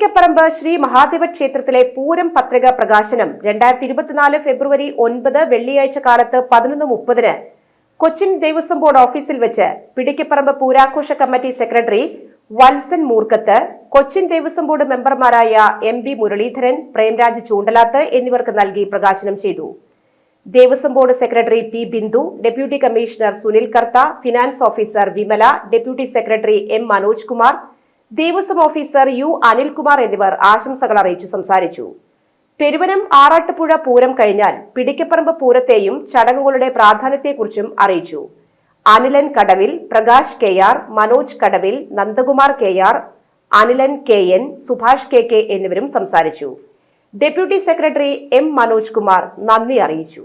പിടിക്കപ്പറമ്പ് ശ്രീ മഹാദേവ ക്ഷേത്രത്തിലെ പൂരം പത്രിക പ്രകാശനം രണ്ടായിരത്തി ഇരുപത്തിനാല് ഫെബ്രുവരി ഒൻപത് വെള്ളിയാഴ്ച കാലത്ത് പതിനൊന്ന് മുപ്പതിന് കൊച്ചിൻ ദേവസ്വം ബോർഡ് ഓഫീസിൽ വെച്ച് പിടിക്കപ്പറമ്പ് പൂരാഘോഷ committee secretary Valsan Moorkath Cochin Devaswom board മെമ്പർമാരായ എം ബി മുരളീധരൻ പ്രേംരാജ് ചൂണ്ടലാത്ത് എന്നിവർക്ക് നൽകി പ്രകാശനം ചെയ്തു. Devaswom board secretary P Bindu deputy commissioner Sunil Kartha finance officer Vimala deputy secretary M Manoj Kumar Devaswom officer U Anilkumar എന്നിവർ ആശംസകൾ അറിയിച്ചു സംസാരിച്ചു. പെരുവനം ആറാട്ടുപുഴ പൂരം കഴിഞ്ഞാൽ പിടിക്കപ്പറമ്പ് പൂരത്തെയും ചടങ്ങുകളുടെ പ്രാധാന്യത്തെക്കുറിച്ചും അറിയിച്ചു. അനിലൻ കടവിൽ Prakash K R Manoj Kadavil Nandakumar K R Anilan K N Subhash K K എന്നിവരും സംസാരിച്ചു. Deputy secretary M Manoj Kumar നന്ദി അറിയിച്ചു.